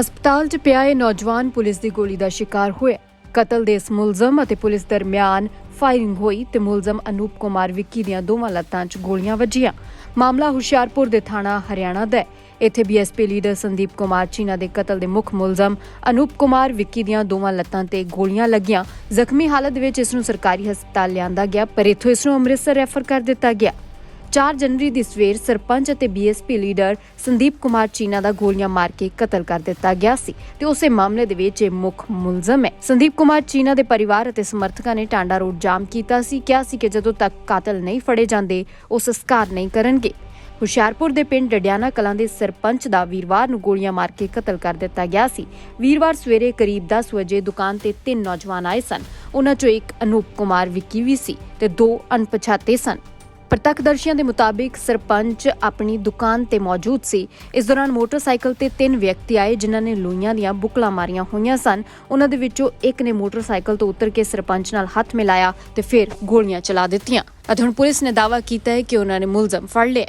ਹਸਪਤਾਲ 'ਚ ਪਿਆ ਇਹ ਨੌਜਵਾਨ ਪੁਲਿਸ ਦੀ ਗੋਲੀ ਦਾ ਸ਼ਿਕਾਰ ਹੋਇਆ। ਕਤਲ ਦੇ ਇਸ ਮੁਲਜ਼ਮ ਅਤੇ ਪੁਲਿਸ ਦਰਮਿਆਨ ਫਾਇਰਿੰਗ ਹੋਈ ਤੇ ਮੁਲਜ਼ਮ ਅਨੂਪ ਕੁਮਾਰ ਵਿੱਕੀ ਦੀਆਂ ਦੋਵਾਂ ਲੱਤਾਂ 'ਚ ਗੋਲੀਆਂ ਵੱਜੀਆਂ। ਮਾਮਲਾ ਹੁਸ਼ਿਆਰਪੁਰ ਦੇ ਥਾਣਾ ਹਰਿਆਣਾ ਦਾ ਹੈ। ਇੱਥੇ ਬੀਐਸਪੀ ਲੀਡਰ ਸੰਦੀਪ ਕੁਮਾਰ ਚੀਨਾ ਦੇ ਕਤਲ ਦੇ ਮੁੱਖ ਮੁਲਜ਼ਮ ਅਨੂਪ ਕੁਮਾਰ ਵਿੱਕੀ ਦੀਆਂ ਦੋਵਾਂ ਲੱਤਾਂ ਤੇ ਗੋਲੀਆਂ ਲੱਗੀਆਂ। ਜ਼ਖਮੀ ਹਾਲਤ ਵਿੱਚ ਇਸ ਨੂੰ ਸਰਕਾਰੀ ਹਸਪਤਾਲ ਲਿਆਂਦਾ ਗਿਆ, ਪਰ ਇੱਥੋਂ ਇਸ ਨੂੰ ਅੰਮ੍ਰਿਤਸਰ ਰੈਫਰ ਕਰ ਦਿੱਤਾ ਗਿਆ। 4 ਜਨਵਰੀ ਦੀ ਸਵੇਰ ਸਰਪੰਚ ਅਤੇ ਬੀਐਸਪੀ ਲੀਡਰ ਸੰਦੀਪ ਕੁਮਾਰ ਚੀਨਾ ਦਾ ਗੋਲੀਆਂ ਮਾਰ ਕੇ ਕਤਲ ਕਰ ਦਿੱਤਾ ਗਿਆ ਸੀ ਤੇ ਉਸੇ ਮਾਮਲੇ ਦੇ ਵਿੱਚ ਇਹ ਮੁੱਖ ਮੁਲਜ਼ਮ ਹੈ। ਸੰਦੀਪ ਕੁਮਾਰ ਚੀਨਾ ਦੇ ਪਰਿਵਾਰ ਅਤੇ ਸਮਰਥਕਾਂ ਨੇ ਟਾਂਡਾ ਰੋਡ ਜਾਮ ਕੀਤਾ ਸੀ। ਕਿਹਾ ਸੀ ਕਿ ਜਦੋਂ ਤੱਕ ਕਾਤਲ ਨਹੀਂ ਫੜੇ ਜਾਂਦੇ, ਉਹ ਸੰਸਕਾਰ ਨਹੀਂ ਕਰਨਗੇ। ਹੁਸ਼ਿਆਰਪੁਰ ਦੇ ਪਿੰਡ ਡਡਿਆਣਾ ਕਲਾਂ ਦੇ ਸਰਪੰਚ ਦਾ ਵੀਰਵਾਰ ਨੂੰ ਗੋਲੀਆਂ ਮਾਰ ਕੇ ਕਤਲ ਕਰ ਦਿੱਤਾ ਗਿਆ ਸੀ। ਵੀਰਵਾਰ ਸਵੇਰੇ ਕਰੀਬ 10 ਵਜੇ ਦੁਕਾਨ ਤੇ ਤਿੰਨ ਨੌਜਵਾਨ ਆਏ ਸਨ। ਉਹਨਾਂ ਚੋਂ ਇੱਕ ਅਨੂਪ ਕੁਮਾਰ ਵਿੱਕੀ ਵੀ ਸੀ ਤੇ ਦੋ ਅਣਪਛਾਤੇ ਸਨ। ਪ੍ਰਤੱਖਦਰਸ਼ੀਆਂ ਦੇ ਮੁਤਾਬਿਕ ਸਰਪੰਚ ਆਪਣੀ ਦੁਕਾਨ ਤੇ ਮੌਜੂਦ ਸੀ। ਇਸ ਦੌਰਾਨ ਮੋਟਰਸਾਈਕਲ ਤੇ ਤਿੰਨ ਵਿਅਕਤੀ ਆਏ, ਜਿਨ੍ਹਾਂ ਨੇ ਲੋਈਆਂ ਦੀਆਂ ਬੁਕਲਾਂ ਮਾਰੀਆਂ ਹੋਈਆਂ ਸਨ। ਉਹਨਾਂ ਦੇ ਵਿੱਚੋਂ ਇੱਕ ਨੇ ਮੋਟਰਸਾਈਕਲ ਤੋਂ ਉਤਰ ਕੇ ਸਰਪੰਚ ਨਾਲ ਹੱਥ ਮਿਲਾਇਆ ਤੇ ਫਿਰ ਗੋਲੀਆਂ ਚਲਾ ਦਿੱਤੀਆਂ। ਅਤੇ ਹੁਣ ਪੁਲਿਸ ਨੇ ਦਾਅਵਾ ਕੀਤਾ ਹੈ ਕਿ ਉਹਨਾਂ ਨੇ ਮੁਲਜ਼ਮ ਫੜ ਲਿਆ।